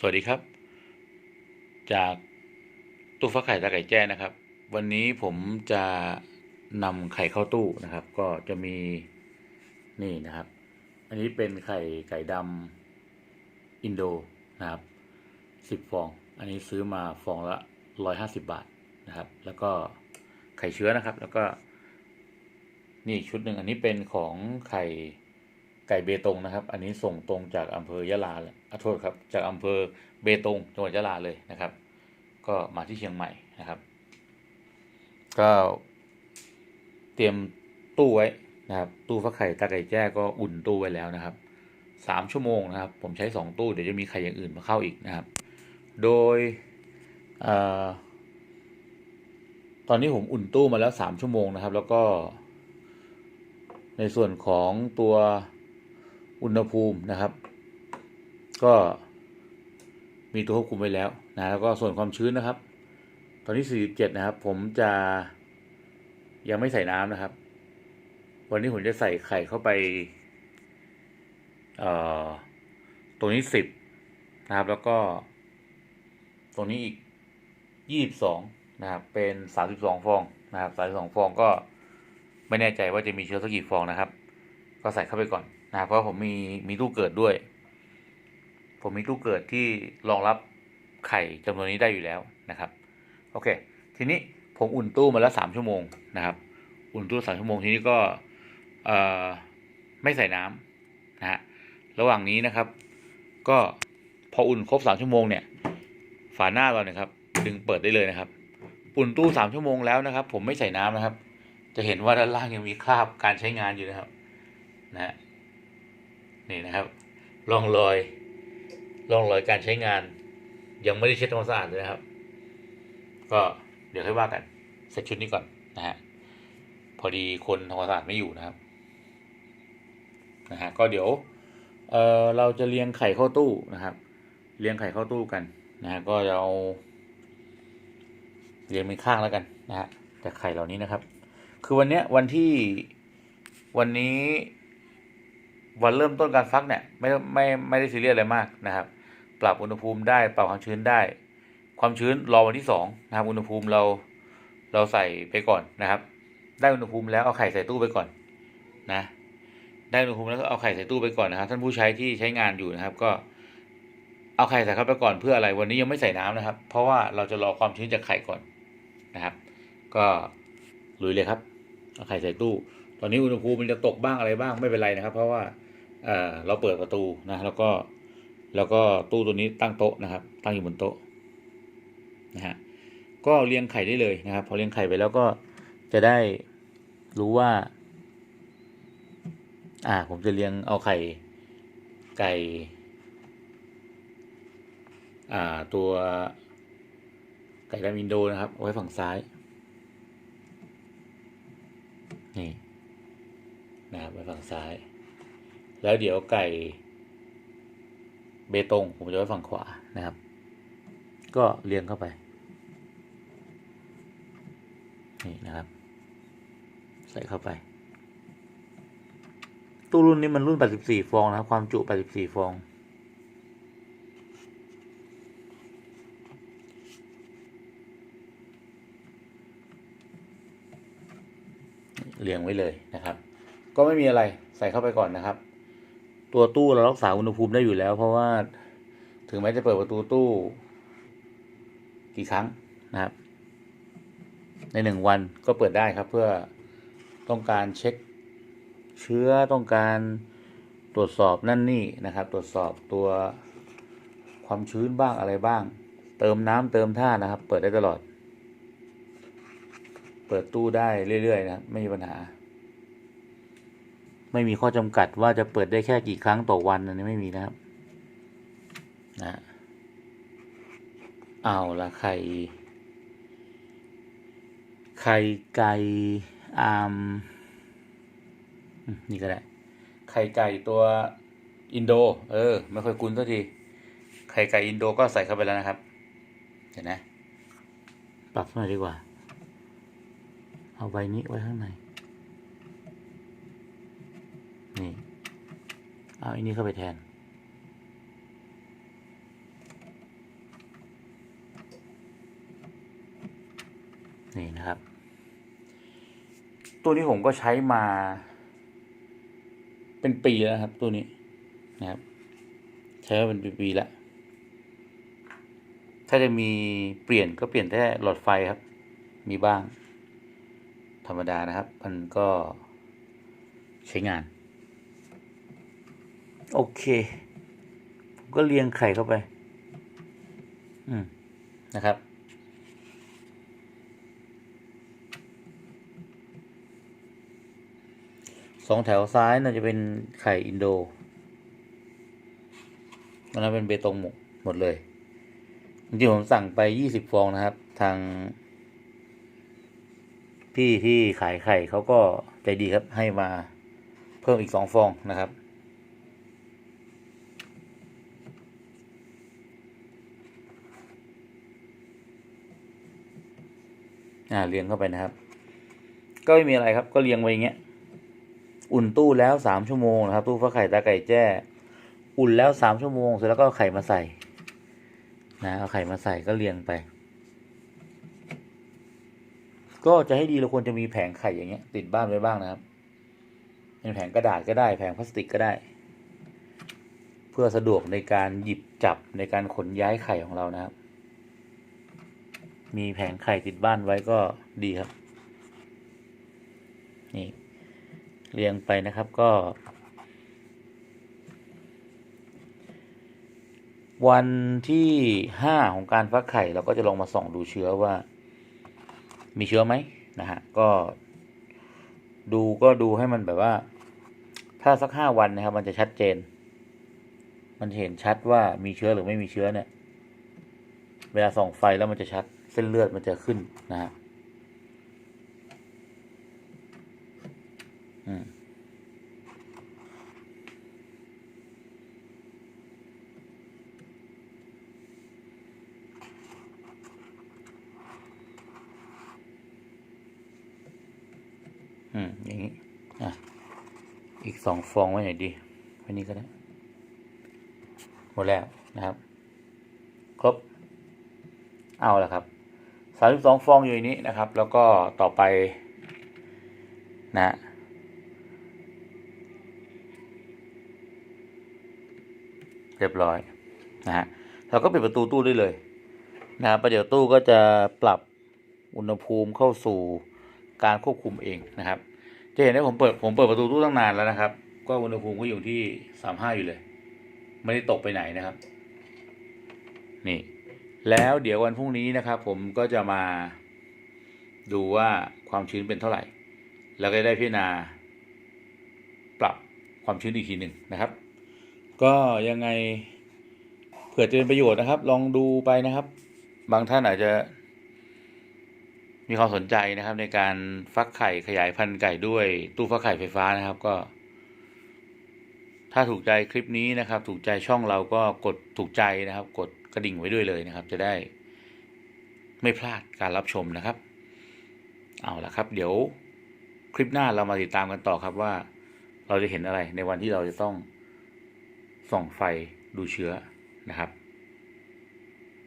สวัสดีครับ จากตู้ฟักไข่ตาไก่แจ้นะครับ วันนี้ผมจะนำไข่เข้าตู้นะครับ ก็จะมีนี่นะครับ อันนี้เป็นไข่ไก่ดำอินโดนะครับสิบฟอง อันนี้ซื้อมาฟองละร้อยห้าสิบบาทนะครับ แล้วก็ไข่เชื้อนะครับ แล้วก็นี่ชุดหนึ่งอันนี้เป็นของไข่ ไก่เบตงนะครับ อันนี้ส่งตรงจากอำเภอยะลาเลยอโทษครับ จากอำเภอเบตงจังหวัดยะลาเลยนะครับ ก็มาที่เชียงใหม่นะครับ ก็เตรียมตู้ไว้นะครับ ตู้ฟักไข่ตาไก่แจ้ก็อุ่นตู้ไว้แล้วนะครับสามชั่วโมงนะครับ ผมใช้สองตู้เดี๋ยวจะมีไข่อย่างอื่นมาเข้าอีกนะครับ โดยอตอนนี้ผมอุ่นตู้มาแล้วสามชั่วโมงนะครับ แล้วก็ในส่วนของตัว อุณหภูมินะครับ ก็มีตัวควบคุมไว้แล้วนะแล้วก็ส่วนความชื้นนะครับ ตอนนี้ 47 นะครับ ผมจะยังไม่ใส่น้ำนะครับ วันนี้ผมจะใส่ไข่เข้าไปเอ่อตรงนี้ 10 นะครับ แล้วก็ ตรงนี้อีก 22 นะครับ เป็น 32 ฟองนะครับ 32 ฟองก็ไม่แน่ใจว่าจะมีเชื้อสักกี่ฟองนะครับ ก็ใส่เข้าไปก่อน นะครับเพราะผมมีมีตู้เกิดด้วย ผมมีตู้เกิดที่รองรับไข่จำนวนนี้ได้อยู่แล้วนะครับ โอเค ทีนี้ผมอุ่นตู้มาแล้วสามชั่วโมงนะครับ อุ่นตู้สามชั่วโมงทีนี้ก็เอ่อไม่ใส่น้ำนะฮะระหว่างนี้นะครับ ก็พออุ่นครบสามชั่วโมงเนี่ย ฝาหน้าเราเนี่ยครับดึงเปิดได้เลยนะครับ อุ่นตู้สามชั่วโมงแล้วนะครับ ผมไม่ใส่น้ำนะครับ จะเห็นว่าด้านล่างยังมีคราบการใช้งานอยู่นะครับ นะฮะ นี่นะครับร่องรอยร่องรอยการใช้งาน ยังไม่ได้เช็ดทำความสะอาดเลยนะครับ ก็เดี๋ยวค่อยว่ากันเสร็จชุดนี้ก่อนนะฮะพอดีคนทำความสะอาดไม่อยู่นะครับนะฮะก็เดี๋ยวเออเราจะเรียงไข่เข้าตู้นะครับ เรียงไข่เข้าตู้กันนะฮะก็จะเอาเรียงเป็นข้างแล้วกันนะฮะแต่ไข่เหล่านี้นะครับ คือวันเนี้ยวันที่วันนี้ วันเริ่มต้นการฟักเนี่ยไม่ไม่ไม่ได้ซีเรียสอะไรมากนะครับ ปรับอุณหภูมิได้ปรับความชื้นได้ ความชื้นรอวันที่สองนะครับอุณหภูมิเราเราใส่ไปก่อนนะครับ ได้อุณหภูมิแล้วเอาไข่ใส่ตู้ไปก่อนนะได้อุณหภูมิแล้วก็เอาไข่ใส่ตู้ไปก่อนนะครับ ท่านผู้ใช้ที่ใช้งานอยู่นะครับ ก็เอาไข่ใส่เข้าไปก่อนเพื่ออะไรวันนี้ยังไม่ใส่น้ำนะครับ เพราะว่าเราจะรอความชื้นจากไข่ก่อนนะครับ ก็ลุยเลยครับเอาไข่ใส่ตู้ ตอนนี้อุณหภูมิมันจะตกบ้างอะไรบ้างไม่เป็นไรนะครับ เพราะว่า เอ่อเราเปิดประตูนะแล้วก็แล้วก็ตู้ตัวนี้ตั้งโต๊ะนะครับ ตั้งอยู่บนโต๊ะนะฮะก็เรียงไข่ได้เลยนะครับ พอเรียงไข่ไปแล้วก็จะได้รู้ว่า อ่า ผมจะเรียงเอาไข่ไก่ อ่า ตัวไก่ดำอินโดนะครับเอาไว้ฝั่งซ้าย นี่ นะครับ ไว้ฝั่งซ้าย แล้วเดี๋ยวไก่เบตงผมจะไว้ฝั่งขวานะครับ ก็เรียงเข้าไป นี่นะครับ ใส่เข้าไป ตู้รุ่นนี้มันรุ่น 84 ฟองนะครับ ความจุ 84 ฟอง เรียงไว้เลยนะครับ ก็ไม่มีอะไรใส่เข้าไปก่อนนะครับ ตัวตู้เรารักษาอุณหภูมิได้อยู่แล้ว เพราะว่าถึงแม้จะเปิดประตูตู้ กี่ครั้งนะครับ ในหนึ่งวันก็เปิดได้ครับ เพื่อต้องการเช็คเชื้อต้องการตรวจสอบนั่นนี่นะครับ ตรวจสอบตัวความชื้นบ้างอะไรบ้าง เติมน้ำเติมท่านะครับ เปิดได้ตลอด เปิดตู้ได้เรื่อยๆ นะครับ ไม่มีปัญหา ไม่มีข้อจำกัดว่าจะเปิดได้แค่กี่ครั้งต่อวันอันนี้ไม่มีนะครับนะเอาละไข่ไข่ไก่อามอืมนี่ก็ได้ไข่ไก่ตัวอินโด เออ ไม่ค่อยคุ้นสักที ไข่ไก่อินโดก็ใส่เข้าไปแล้วนะครับ เห็นไหมปรับหน่อยดีกว่า เอาใบนี้ไว้ข้างใน นี่ เอาอันนี้เข้าไปแทน นี่นะครับ ตัวนี้ผมก็ใช้มา เป็นปีแล้วครับ ตัวนี้นะครับ ใช้มาเป็นปีๆแล้ว ถ้าจะมีเปลี่ยนก็เปลี่ยนแค่หลอดไฟครับ มีบ้าง ธรรมดานะครับ มันก็ใช้งาน โอเค ผมก็เรียงไข่เข้าไป อืม นะครับ สองแถวซ้ายน่าจะเป็นไข่อินโดอันนั้นเป็นเบตงหมดหมดเลยจริงๆผมสั่งไปยี่สิบฟองนะครับ ทาง พี่ที่ขายไข่เขาก็ใจดีครับให้มาเพิ่มอีกสองฟองนะครับ อ่าเรียงเข้าไปนะครับ ก็ไม่มีอะไรครับ ก็เรียงไว้อย่างเงี้ย อุ่นตู้แล้วสามชั่วโมงนะครับ ตู้ฟักไข่ตาไก่แจ้ อุ่นแล้วสามชั่วโมงเสร็จแล้วก็ไข่มาใส่ นะเอาไข่มาใส่ก็เรียงไป ก็จะให้ดีเราควรจะมีแผงไข่อย่างเงี้ย ติดบ้านไว้บ้างนะครับเป็นแผงกระดาษก็ได้ แผงพลาสติกก็ได้ เพื่อสะดวกในการหยิบจับในการขนย้ายไข่ของเรานะครับ มีแผงไข่ติดบ้านไว้ก็ดีครับ นี่ เรียงไปนะครับก็ วันที่ห้าของการฟักไข่เราก็จะลองมาส่องดูเชื้อว่า มีเชื้อไหมนะฮะก็ดูก็ดูให้มันแบบว่า ถ้าสักห้าวันนะครับ มันจะชัดเจน มันเห็นชัดว่ามีเชื้อหรือไม่มีเชื้อเนี่ย เวลาส่องไฟแล้วมันจะชัด ส้นเลือดมันจะขึ้นนะฮะอืมอืมอย่างนี้อะอีกสองฟองไว้ไหนดีไว้นี้ก็ได้หมดแล้วนะครับ ครบเอาละครับ สามสิบสองฟองอยู่ในนี้นะครับ แล้วก็ต่อไปนะเรียบร้อยนะฮะเราก็ปิดประตูตู้ได้เลยนะครับประเดี๋ยวตู้ก็จะปรับอุณหภูมิเข้าสู่การควบคุมเองนะครับ จะเห็นได้ผมเปิดผมเปิดประตูตู้ตั้งนานแล้วนะครับ ก็อุณหภูมิก็อยู่ที่สามห้าอยู่เลย ไม่ได้ตกไปไหนนะครับ นี่ แล้วเดี๋ยววันพรุ่งนี้นะครับผมก็จะมาดูว่าความชื้นเป็นเท่าไหร่ แล้วก็ได้พิจารณาปรับความชื้นอีกทีหนึ่งนะครับ ก็ยังไงเผื่อจะเป็นประโยชน์นะครับ ลองดูไปนะครับ บางท่านอาจจะ มีความสนใจนะครับ ในการฟักไข่ขยายพันธุ์ไก่ด้วยตู้ฟักไข่ไฟฟ้านะครับก็ ถ้าถูกใจคลิปนี้นะครับ ถูกใจช่องเราก็กดถูกใจนะครับ กด กระดิ่งไว้ด้วยเลยนะครับ จะได้ไม่พลาดการรับชมนะครับ เอาละครับ เดี๋ยวคลิปหน้าเรามาติดตามกันต่อครับว่า เราจะเห็นอะไรในวันที่เราจะต้องส่องไฟดูเชื้อนะครับ